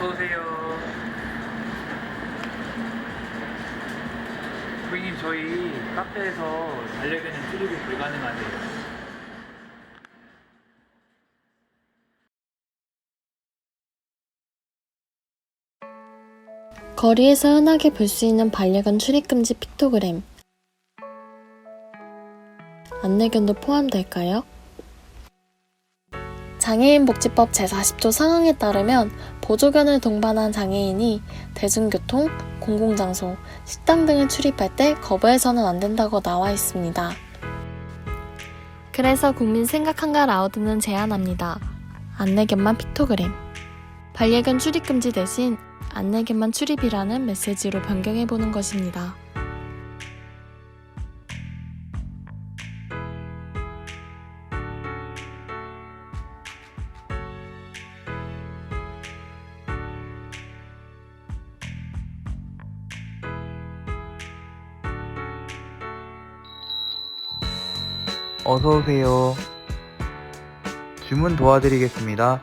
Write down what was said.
어서오세요. 고객님, 저희 카페에서 반려견은 출입이 불가능하대요. 거리에서 흔하게 볼 수 있는 반려견 출입금지 피토그램. 안내견도 포함될까요? 장애인 복지법 제40조 상항에 따르면 보조견을 동반한 장애인이 대중교통, 공공장소, 식당 등을 출입할 때 거부해서는 안 된다고 나와 있습니다. 그래서 국민 생각 한가 라우드는 제안합니다. 안내견만 픽토그램. 반려견 출입금지 대신 안내견만 출입이라는 메시지로 변경해보는 것입니다. 어서 오세요. 주문 도와드리겠습니다.